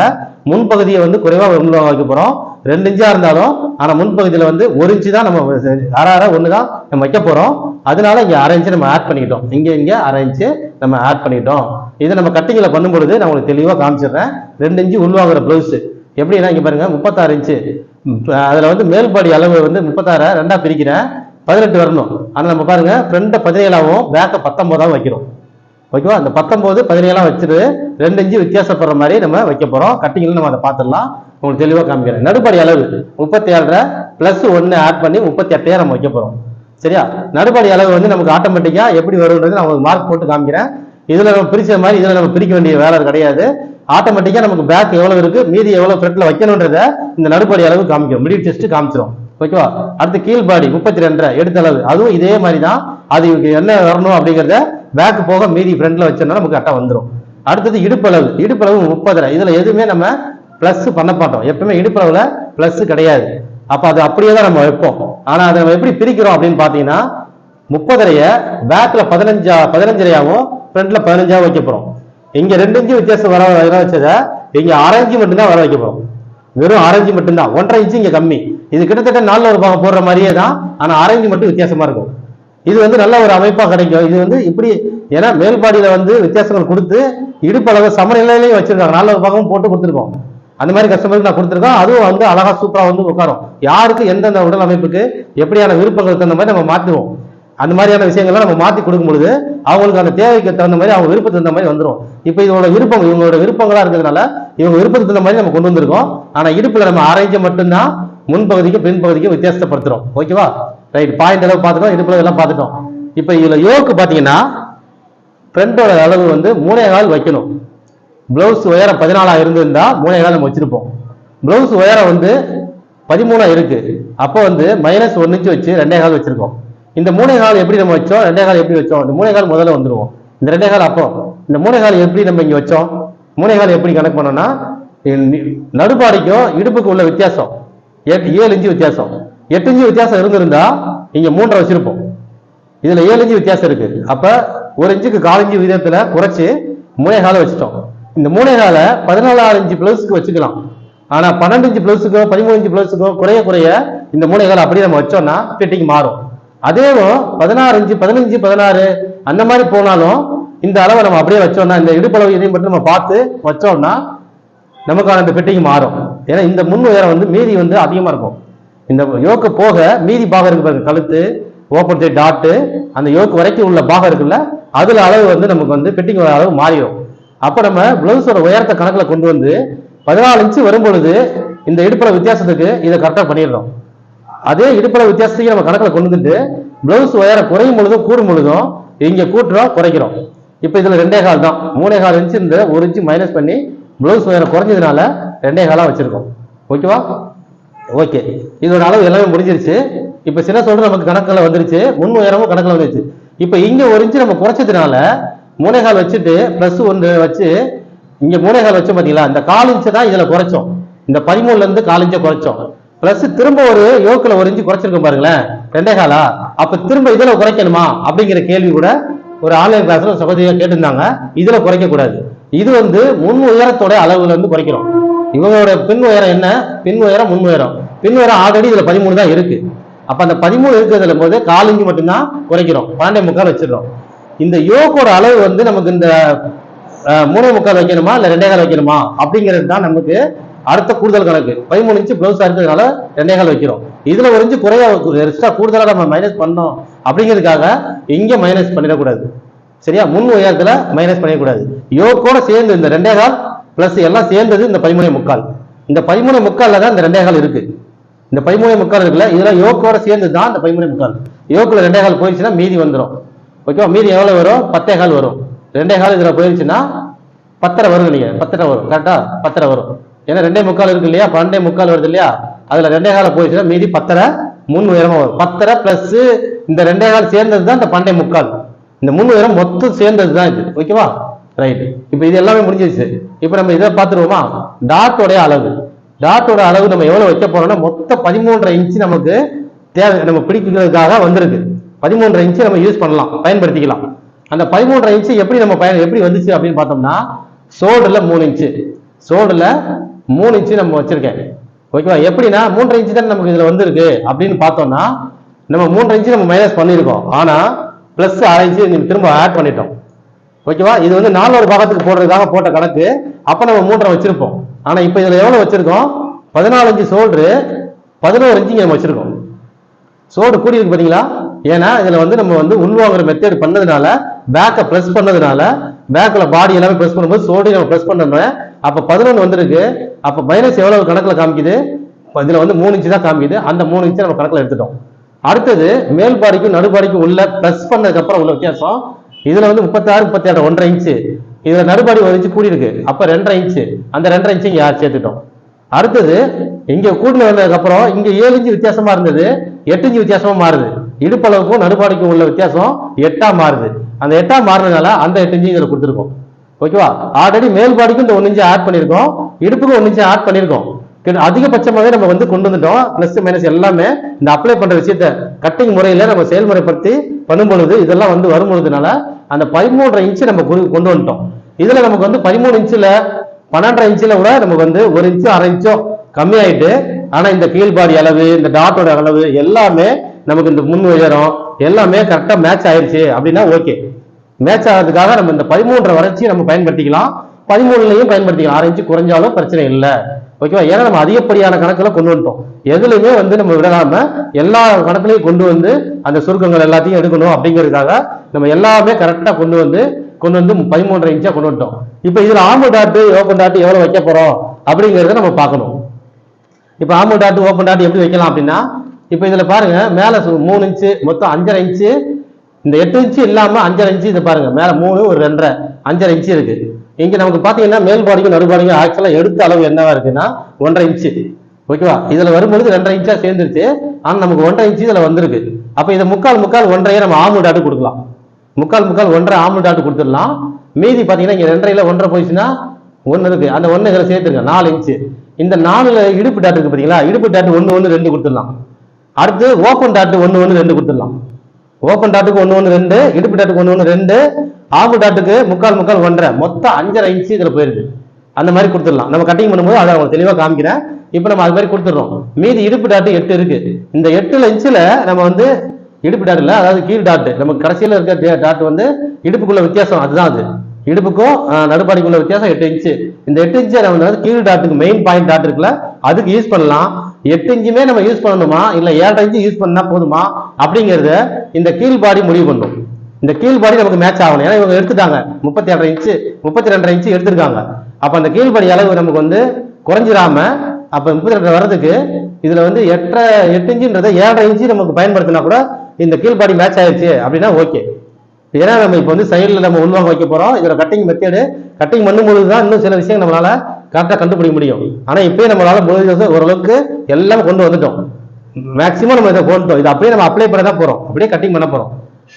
முன்பகுதியை வந்து குறைவாக உள்வாங்க வைக்க போறோம். ரெண்டு இன்ச்சாக இருந்தாலும் ஆனால் முன்பகுதியில் வந்து ஒரு இன்ச்சு தான் நம்ம அரை அரை ஒன்று தான் நம்ம வைக்க போகிறோம் அதனால இங்கே அரை இன்ச்சு நம்ம ஆட் பண்ணிக்கிட்டோம். இங்கே இங்கே அரை இன்ச்சு நம்ம ஆட் பண்ணிக்கிட்டோம் இதை நம்ம கட்டிங்கில் பண்ணும்பொழுது நான் உங்களுக்கு தெளிவாக காமிச்சிடுறேன். ரெண்டு இன்ச்சு உள்வாங்குற ப்ளவுஸு எப்படின்னா இங்கே பாருங்கள் முப்பத்தாறு இன்ச்சு. அதில் வந்து மேல்பாடி அளவு வந்து முப்பத்தாறை ரெண்டாக பிரிக்கிறேன். பதினெட்டு வரணும். ஆனால் நம்ம பாருங்க ஃப்ரண்ட்டை பதினேழாவும் பேக்கை பத்தொம்போதாகவும் வைக்கிறோம். ஓகேவா? அந்த பத்தொம்போது பதினேழாம் வச்சுட்டு ரெண்டு இன்ச்சு வித்தியாசப்படுற மாதிரி நம்ம வைக்க போகிறோம் கட்டிங்கில் நம்ம அதை பார்த்துடலாம். உங்களுக்கு தெளிவாக காமிக்கிறேன். நடுப்படி அளவு முப்பத்தி ஏழரை பிளஸ் ஒன்று ஆட் பண்ணி முப்பத்தி எட்டையா நம்ம வைக்க போகிறோம் சரியா? நடுப்படி அளவு வந்து நமக்கு ஆட்டோமேட்டிக்காக எப்படி வரும்ன்றது நான் உங்களுக்கு மார்க் போட்டு காமிக்கிறேன். இதில் நம்ம பிரிச்ச மாதிரி இதில் நம்ம பிரிக்க வேண்டிய வேலை கிடையாது. ஆட்டோமேட்டிக்காக நமக்கு பேக் எவ்வளோ இருக்கு மீதி எவ்வளோ ஃப்ரண்ட்ல வைக்கணுன்றத இந்த நடுப்படி அளவு காமிக்கும் மிடில் டெஸ்ட் காமிச்சிரும். ஓகேவா? அடுத்து கீழ் பாடி முப்பத்தி ரெண்டரை எடுத்த அளவு. அதுவும் இதே மாதிரி தான். அது இவங்க என்ன வரணும் அப்படிங்கிறத பேக் போக மீதி ஃப்ரண்ட்ல வச்சோம்னா நமக்கு கரெக்டாக வந்துடும் அடுத்தது இடுப்பளவு. இடுப்பளவு முப்பதரை. இதுல எதுவுமே நம்ம பிளஸ் பண்ண மாட்டோம். எப்பவுமே இடுப்பளவுல பிளஸ் கிடையாது. அப்ப அது அப்படியே தான் நம்ம வைப்போம். ஆனா அதை நம்ம எப்படி பிரிக்கிறோம் அப்படின்னு பாத்தீங்கன்னா முப்பதரைய பேக்ல பதினஞ்சா பதினஞ்சரையாகவும் ஃப்ரண்ட்ல பதினஞ்சாவும் வைக்க போறோம். இங்க ரெண்டு இன்ச்சு வித்தியாசம் வர வர வச்சதை இங்க ஆரஞ்சு மட்டும்தான் வர வைக்க போறோம். வெறும் ஆரஞ்சு மட்டும்தான். ஒன்றரை இன்ச்சு இங்க கம்மி. இது கிட்டத்தட்ட நாலில் ஒரு பாகம் போடுற மாதிரியே தான். ஆனா ஆரஞ்சு மட்டும் வித்தியாசமா இருக்கும். இது வந்து நல்ல ஒரு அமைப்பா கிடைக்கும். இது வந்து இப்படி ஏன்னா மேல்பாடியில வந்து வித்தியாசங்கள் கொடுத்து இடுப்பளவு சமநிலையிலையும் வச்சிருக்காங்க. நாலு ஒரு பாகமும் போட்டு கொடுத்துருக்கோம். அந்த மாதிரி கஸ்டமருக்கு நான் கொடுத்துருக்கோம். அதுவும் வந்து அழகா சூப்பரா வந்து உட்காரும். யாருக்கு எந்தெந்த உடல் அமைப்புக்கு எப்படியான விருப்பங்களுக்கு தகுந்த மாதிரி நம்ம மாற்றுவோம். அந்த மாதிரியான விஷயங்கள்லாம் நம்ம மாற்றி கொடுக்கும் பொழுது அவங்களுக்கு அந்த தேவைக்கு தகுந்த மாதிரி அவங்க விருப்பத்துக்கு தகுந்த மாதிரி வந்துடும் இப்போ இதோட விருப்பம் இவங்களோட விருப்பங்களா இருக்கிறதுனால இவங்க விருப்பத்துக்கு தகுந்த மாதிரி நம்ம கொண்டு வந்திருக்கோம். ஆனால் இடுப்பில் நம்ம அரைஞ்ச மட்டும்தான் முன்பகுதிக்கும் பின்பகுதிக்கும் வித்தியாசப்படுத்துறோம். ஓகேவா ரைட் பாயிண்ட் அளவு பார்த்துட்டோம் இடுப்பில் எல்லாம் பார்த்துட்டோம். இப்போ இதில் யோக்கு பார்த்தீங்கன்னா ஃப்ரண்டோட அளவு வந்து மூணே கால் வைக்கணும். பிளவுஸ் உயரம் பதினாலா இருந்திருந்தா மூணே கால் நம்ம வச்சிருப்போம் பிளவுஸ் உயரம் வந்து பதிமூணா இருக்கு. அப்போ வந்து மைனஸ் ஒன்னு வச்சு ரெண்டே கால் வச்சிருக்கோம். இந்த மூணே கால் எப்படி நம்ம வச்சோம்? ரெண்டே கால் எப்படி வச்சோம்? இந்த மூணே கால் முதல்ல வந்துருவோம். இந்த ரெண்டே கால் அப்போ. இந்த மூணே கால் எப்படி நம்ம இங்க வச்சோம்? மூணே கால் எப்படி கணக்கு பண்ணோம்னா நடுப்பாடிக்கும் இடுப்புக்கு உள்ள வித்தியாசம். எட்டு ஏழு இன்ச்சு வித்தியாசம். எட்டு இன்ச்சு வித்தியாசம் இருந்திருந்தா இங்க மூன்றரை வச்சிருப்போம். இதுல ஏழு இன்ச்சு வித்தியாசம் இருக்கு. அப்ப ஒரு இன்ச்சுக்கு கால் இன்ச்சு விதத்துல குறைச்சு மூணே காலை வச்சுட்டோம். இந்த மூணே காலை பதினாலாறு இன்ச்சு வச்சுக்கலாம். ஆனால் பன்னெண்டு இன்ச்சு பிளவுஸுக்கோ பதிமூணு இன்ச்சு பிளவுஸுக்கோ குறைய குறைய இந்த மூணே கால் அப்படியே நம்ம வச்சோம்னா ஃபிட்டிங் மாறும். அதேவும் பதினாறு இன்ச்சு பதினஞ்சு பதினாறு அந்த மாதிரி போனாலும் இந்த அளவை நம்ம அப்படியே வச்சோம்னா இந்த இடுப்பளவு இதையும் மட்டும் நம்ம பார்த்து வச்சோம்னா நமக்கான இந்த ஃபிட்டிங் மாறும். ஏன்னா இந்த முன் உயரம் வந்து மீதி வந்து அதிகமாக இருக்கும். இந்த யோக்கு போக மீதி பாகம் இருக்கு பாருங்க கழுத்து ஓப்பன் டாட்டு அந்த யோக்கு வரைக்கும் உள்ள பாகம் இருக்குல்ல அதில் அளவு வந்து நமக்கு வந்து ஃபிட்டிங் அளவு மாறிடும். அப்போ நம்ம பிளவுஸோட உயரத்தை கணக்கில் கொண்டு வந்து பதினாலு இன்ச்சு வரும் பொழுது இந்த இடுப்பில் வித்தியாசத்துக்கு இதை கரெக்டாக பண்ணிடுறோம் அதே இடுப்பில் வித்தியாசத்தையும் நம்ம கணக்கில் கொண்டு வந்துட்டு பிளவுஸ் உயரம் குறையும் பொழுதும் கூடும் பொழுதும் இங்கே கூட்டுறோம் குறைக்கிறோம். இப்போ இதில் ரெண்டே கால் தான். மூணே கால் இன்ச்சு இந்த ஒரு இன்ச்சு மைனஸ் பண்ணி பிளவுஸ் உயரம் குறைஞ்சதுனால ரெண்டே காலாக வச்சுருக்கோம். ஓகேவா? ஓகே. இதோட அளவு எல்லாமே முடிஞ்சிருச்சு. இப்போ சின்ன சொல்ற நமக்கு கணக்கில் வந்துருச்சு. முன் உயரமும் கணக்கில் வந்துருச்சு. இப்போ இங்கே ஒரு இன்ச்சு நம்ம குறைச்சதுனால மூளைகால் வச்சுட்டு ப்ளஸ் ஒன்று வச்சு இங்கே மூளைகால் வச்சோம் பார்த்தீங்களா இந்த கால் இன்ச்சு தான் இதில் குறைச்சோம். இந்த பதிமூணுலேருந்து கால் இன்ச்சை குறைச்சோம். ப்ளஸ் திரும்ப ஒரு யோக்கில் ஒரு இன்ச்சு குறைச்சிருக்கோம் பாருங்களேன் ரெண்டே காலா? அப்போ திரும்ப இதில் குறைக்கணுமா? அப்படிங்கிற கேள்வி கூட ஒரு ஆன்லைன் கிளாஸில் சகோதரியாக கேட்டிருந்தாங்க. இதில் குறைக்கக்கூடாது. இது வந்து முன் உயரத்தோட அளவில் வந்து குறைக்கிறோம் இவங்களோட பின் உயரம் என்ன? பின் உயரம் முன் உயரம். பின் உயரம் ஆல்ரெடி இதில் பதிமூணு தான் இருக்குது அப்போ அந்த பதிமூணு இருக்கிறதுல போது கால் இன்ச்சு மட்டும்தான் குறைக்கிறோம். பன்னெண்டே முக்கால் வச்சிடறோம். இந்த யோகோட அளவு வந்து நமக்கு இந்த மூணு முக்கால் வைக்கணுமா இல்ல ரெண்டே கால் வைக்கணுமா? அப்படிங்கிறது தான் நமக்கு அடுத்த கூடுதல் கணக்கு. பதிமூணு இன்ச்சு பிளவுஸா இருக்கிறதுனால ரெண்டே கால் வைக்கிறோம். இதுல ஒரு இன்ச்சு குறைய எக்ஸ்ட்ரா கூடுதலா நம்ம மைனஸ் பண்ணோம் அப்படிங்கிறதுக்காக இங்க மைனஸ் பண்ணிடக்கூடாது. சரியா? முன் உயரத்துல மைனஸ் பண்ணிடக்கூடாது. யோகோட சேர்ந்து இந்த ரெண்டே கால் பிளஸ் எல்லாம் சேர்ந்தது இந்த பதிமூணு முக்கால். இந்த பதிமூணு முக்கால்ல தான் இந்த ரெண்டே கால் இருக்கு. இந்த பதிமூணு முக்கால் இருக்குல்ல இதெல்லாம் யோக்கோட சேர்ந்து தான் இந்த பதிமூணு முக்கால். யோக்கில் ரெண்டே கால் போயிடுச்சுன்னா மீதி வந்துடும் ஓகேவா மீதி எவ்வளோ வரும்? பத்தே கால் வரும். ரெண்டே கால் இதில் போயிருச்சுன்னா பத்தரை வரும் நீங்க பத்தரை வரும். கரெக்டா பத்தரை வரும். ஏன்னா ரெண்டே முக்கால் இருக்கு இல்லையா? பன்னெண்டே முக்கால் வருது இல்லையா? அதில் ரெண்டே காலை போயிடுச்சுன்னா மீதி பத்தரை முன் உயரமாக வரும். பத்தரை ப்ளஸ் இந்த ரெண்டே கால் சேர்ந்தது தான் இந்த பன்னெண்டே முக்கால். இந்த முன் உயரம் மொத்தம் சேர்ந்தது தான் இது ஓகேவா ரைட் இப்போ இது எல்லாமே முடிஞ்சிருச்சு. இப்போ நம்ம இதை பார்த்துருவோமா? டாட்டோடைய அளவு. டாட்டோட அளவு நம்ம எவ்வளோ வைக்க போறோம்னா மொத்தம் பதிமூன்றரை இன்ச்சு நமக்கு தேவை நம்ம பிடிக்கிறதுக்காக வந்திருக்கு. பதிமூன்றரை இன்ச்சு நம்ம யூஸ் பண்ணலாம் பயன்படுத்திக்கலாம். அந்த பதிமூன்றரை இன்ச்சு எப்படி நம்ம பயன் எப்படி வந்துச்சு அப்படின்னு பார்த்தோம்னா சோடுல மூணு இன்ச்சு சோல்டரில் மூணு இன்ச்சு நம்ம வச்சுருக்கேன். ஓகேவா எப்படின்னா மூன்றரை இன்ச்சு தான் நமக்கு இதில் வந்திருக்கு அப்படின்னு பார்த்தோம்னா நம்ம மூன்றரை இன்ச்சு நம்ம மைனஸ் பண்ணியிருக்கோம். ஆனால் ப்ளஸ் அரை இன்ச்சு நம்ம திரும்ப ஆட் பண்ணிட்டோம். ஓகேவா இது வந்து நாலு பாகத்துக்கு போடுறதுக்காக போட்ட கணக்கு. அப்போ நம்ம மூன்றரை வச்சுருப்போம். ஆனால் இப்போ இதில் எவ்வளோ வச்சுருக்கோம்? பதினாலஞ்சு சோல்டு சோல்டரு பதினோரு இன்ச்சு நம்ம வச்சுருக்கோம். சோடு கூடி இருக்கு ஏன்னா இதுல வந்து நம்ம வந்து உள்வாங்குற மெத்தேட் பண்ணதுனால பேக்கை ப்ரெஸ் பண்ணதுனால பேக்ல பாடி எல்லாமே ப்ரெஸ் பண்ணும்போது சோடி நம்ம ப்ரெஸ் பண்ணோம்னா அப்ப பதினொன்று வந்திருக்கு. அப்ப மைனஸ் எவ்வளவு கணக்குல காமிக்குது? இதில் இதுல வந்து மூணு இன்ச்சு தான் காமிக்குது. அந்த மூணு இன்ச்சு நம்ம கணக்குல எடுத்துட்டோம். அடுத்தது மேல் பாடிக்கும் நடுபாடிக்கும் உள்ள ப்ரெஸ் பண்ணதுக்கு அப்புறம் உள்ள வித்தியாசம் இதுல வந்து முப்பத்தாறு முப்பத்தி ஆறு ஒன்றரை இன்ச்சு. இதுல நடுபாடி ஒரு இன்ச்சு கூடி இருக்கு அப்ப ரெண்டரை இன்ச்சு. அந்த ரெண்டரை இன்ச்சு இங்க யார் சேர்த்துட்டோம்? அடுத்தது இங்க கூட்டில் வந்ததுக்கு அப்புறம் இங்க ஏழு இஞ்சு வித்தியாசமா இருந்தது எட்டு இஞ்சு வித்தியாசமா மாறுது. இடுப்பளவுக்கும் நடுப்பாடுக்கும் உள்ள வித்தியாசம் எட்டா மாறுது. அந்த எட்டா மாறுறதுனால அந்த எட்டு இஞ்சு இதில் கொடுத்துருக்கோம். ஓகேவா? ஆல்ரெடி மேல்பாடிக்கும் இந்த ஒன்னு இஞ்சு ஆட் பண்ணிருக்கோம் இடுப்புக்கும் ஒன்னு இஞ்சு ஆட் பண்ணிருக்கோம். அதிகபட்சமாகவே அதிகபட்சமாவே நம்ம வந்து கொண்டு வந்துட்டோம். பிளஸ் மைனஸ் எல்லாமே இந்த அப்ளை பண்ற விஷயத்த கட்டிங் முறையில நம்ம செயல்முறைப்படுத்தி பண்ணும்பொழுது இதெல்லாம் வந்து வரும்பொழுதுனால அந்த பதிமூன்றரை இன்ச்சு நம்ம கொண்டு கொண்டு வந்துட்டோம். இதுல நமக்கு வந்து பதிமூணு இன்ச்சுல பன்னெண்டரை இன்ச்சில் கூட நமக்கு வந்து ஒரு இன்ச்சோ அரை இன்ச்சோ கம்மியாயிட்டு ஆனால் இந்த கீழ்பாடி அளவு இந்த டாட்டோட அளவு எல்லாமே நமக்கு இந்த முன் உயரம் எல்லாமே கரெக்டாக மேட்ச் ஆயிடுச்சு அப்படின்னா ஓகே மேட்ச் ஆகிறதுக்காக நம்ம இந்த பதிமூன்றரை வரைச்சி நம்ம பயன்படுத்திக்கலாம். பதிமூணுலையும் பயன்படுத்திக்கலாம். ஆறு இன்ச்சு குறைஞ்சாலும் பிரச்சனை இல்லை. ஓகேவா ஏன்னா நம்ம அதிகப்படியான கணக்கில் கொண்டு வந்துட்டோம். எதுலையுமே வந்து நம்ம விடாம எல்லா கணக்குலையும் கொண்டு வந்து அந்த சுருக்கங்கள் எல்லாத்தையும் எடுக்கணும் அப்படிங்கிறதுக்காக நம்ம எல்லாமே கரெக்டாக கொண்டு வந்து கொண்டு வந்து பதிமூன்றரை இன்ச்சா கொண்டு வந்துட்டோம். இப்போ இதுல ஆம்பு டாட்டு ஓப்பன் டாட்டு எவ்வளவு வைக்க போறோம்? அப்படிங்கிறத நம்ம பார்க்கணும். இப்போ ஆம்பு டாட்டு ஓப்பன் டாட்டு எப்படி வைக்கலாம் அப்படின்னா இப்போ இதுல பாருங்க மேல சு- மூணு இன்ச்சு மொத்தம் அஞ்சரை இன்ச்சு இந்த எட்டு இன்ச்சு இல்லாம அஞ்சரை இன்ச்சு இது பாருங்க மேல மூணு ஒரு ரெண்டரை அஞ்சரை இன்ச்சு இருக்கு. இங்க நமக்கு பாத்தீங்கன்னா மேல்பாடிக்கும் நடுபாடிக்கும் ஆக்சுவலா எடுத்த அளவு என்னவா இருக்குன்னா ஒன்றரை இன்ச்சு ஓகேவா? இதுல வரும்பொழுது ரெண்டரை இன்ச்சா சேர்ந்துருச்சு. ஆனா நமக்கு ஒன்றரை இன்ச்சு இதுல வந்திருக்கு. அப்ப இதை முக்கால் முக்கால் ஒன்றையே நம்ம ஆம்பு டாட்டு கொடுக்கலாம். முக்கால் முக்கால் ஒன்றரை ஆம்பு டாட்டு கொடுத்துடலாம். மீதி பார்த்தீங்கன்னா இங்கே ரெண்டரையில் ஒன்றரை போயிடுச்சுன்னா ஒன்று இருக்குது அந்த ஒன்று இதில் சேர்த்துருங்க. நாலு இன்ச்சு இந்த நாலு இடுப்பு டாட் இருக்குது பார்த்தீங்களா இடுப்பு டாட் ஒன்று ஒன்று ரெண்டு கொடுத்துடலாம். அடுத்து ஓப்பன் டாட்டு ஒன்று ஒன்று ரெண்டு கொடுத்துடலாம். ஓப்பன் டாட்டுக்கு ஒன்று ஒன்று ரெண்டு இடுப்பு டாட்டுக்கு ஒன்று ஒன்று ரெண்டு ஆம்பு டாட்டுக்கு முக்கால் முக்கால் ஒன்றரை. மொத்தம் அஞ்சரை இன்ச்சு இதில் போயிடுது அந்த மாதிரி கொடுத்துடலாம். நம்ம கட்டிங் பண்ணும்போது அதை உங்களுக்கு தெளிவாக காமிக்கிறேன். இப்போ நம்ம அது மாதிரி கொடுத்துட்றோம். மீதி இடுப்பு டாட்டு எட்டு இருக்குது இந்த எட்டு இன்ச்சில் நம்ம வந்து இடுப்பு டாட் இல்லை அதாவது கீழ் டாட் நமக்கு கடைசியில் இருக்க டாட் வந்து இடுப்புக்குள்ள வித்தியாசம் அதுதான் அது. இடுப்புக்கும் நடுப்பாடிக்குள்ள வித்தியாசம் எட்டு இன்ச்சு இந்த எட்டு இன்ச்சு நம்ம வந்து கீழ் டாட்டுக்கு மெயின் பாயிண்ட் டாட் இருக்குல்ல அதுக்கு யூஸ் பண்ணலாம். எட்டு இன்ச்சுமே நம்ம யூஸ் பண்ணணுமா? இல்லை ஏழரை இன்ச்சு யூஸ் பண்ணா போதுமா? அப்படிங்கிறத இந்த கீழ் பாடி முடிவு பண்ணும். இந்த கீழ் பாடி நமக்கு மேட்ச் ஆகணும். ஏன்னா இவங்க எடுத்துட்டாங்க. முப்பத்தி ஏழரை இன்ச்சு முப்பத்தி ரெண்டரை இன்ச்சு எடுத்திருக்காங்க. அப்போ அந்த கீழ் பாடி அளவு நமக்கு வந்து குறைஞ்சிடாம அப்போ முப்பத்தி ரெண்டு வர்றதுக்கு இதில் வந்து எட்டரை எட்டு இன்ச்சுன்றதை ஏழரை இன்ச்சு நமக்கு பயன்படுத்தினா கூட இந்த கீழ் பாடி மேட்ச் ஆயிடுச்சு அப்படின்னா ஓகே ஏன்னா நம்ம இப்போ வந்து சைடில் நம்ம உள்வாங்க வைக்க போகிறோம் இதோட கட்டிங் மெத்தேடு கட்டிங் பண்ணும்பொழுது தான் இன்னும் சில விஷயம் நம்மளால கரெக்டாக கண்டுபிடிக்க முடியும். ஆனால் இப்போயே நம்மளால முடிஞ்ச ஓரளவுக்கு எல்லாம் கொண்டு வந்துட்டோம். மேக்ஸிமம் நம்ம இதை கொண்டுட்டோம் இதை அப்படியே நம்ம அப்ளை பண்ண தான் போகிறோம் அப்படியே கட்டிங் பண்ண போகிறோம்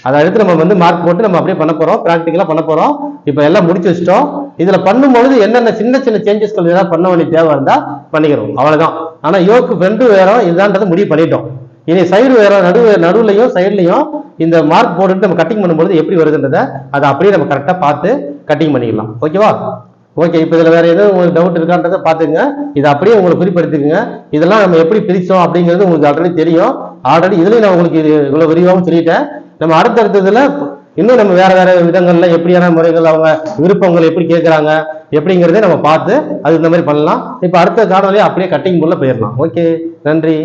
அதை எடுத்து நம்ம வந்து மார்க் போட்டு நம்ம அப்படியே பண்ண போகிறோம் ப்ராக்டிக்கலாக பண்ண போகிறோம் இப்போ எல்லாம் முடிச்சு வச்சிட்டோம். இதில் பண்ணும்பொழுது என்னென்ன சின்ன சின்ன சேஞ்சஸ்கள் ஏதாவது பண்ண வேண்டிய தேவை இருந்தால் பண்ணிக்கிறோம். அவ்வளோதான் ஆனால் யோக்கு ஃப்ரெண்டு வேற இதுதான்றது முடிவு பண்ணிட்டோம். இனி சைடு வேற நடு நடுவுலையும் சைடுலையும் இந்த மார்க் போட்டுட்டு நம்ம கட்டிங் பண்ணும்போது எப்படி வருதுன்றதை அதை அப்படியே நம்ம கரெக்டாக பார்த்து கட்டிங் பண்ணிக்கலாம் ஓகேவா ஓகே இப்போ இதில் வேற எதுவும் உங்களுக்கு டவுட் இருக்கான்றதை பார்த்துங்க இதை அப்படியே உங்களுக்கு குறிப்பிடுத்துக்குங்க. இதெல்லாம் நம்ம எப்படி பிரித்தோம் அப்படிங்கிறது உங்களுக்கு ஆல்ரெடி தெரியும். ஆல்ரெடி இதுலேயும் நான் உங்களுக்கு இது இவ்வளோ விரிவாகவும் சொல்லிட்டேன். நம்ம அடுத்தடுத்ததில் இன்னும் நம்ம வேற வேற விதங்கள்ல எப்படியான முறைகள் அவங்க விருப்பங்கள் எப்படி கேட்குறாங்க எப்படிங்கிறதே நம்ம பார்த்து அது இந்த மாதிரி பண்ணலாம். இப்போ அடுத்த காணொலியை அப்படியே கட்டிங் போல போயிடலாம். ஓகே நன்றி.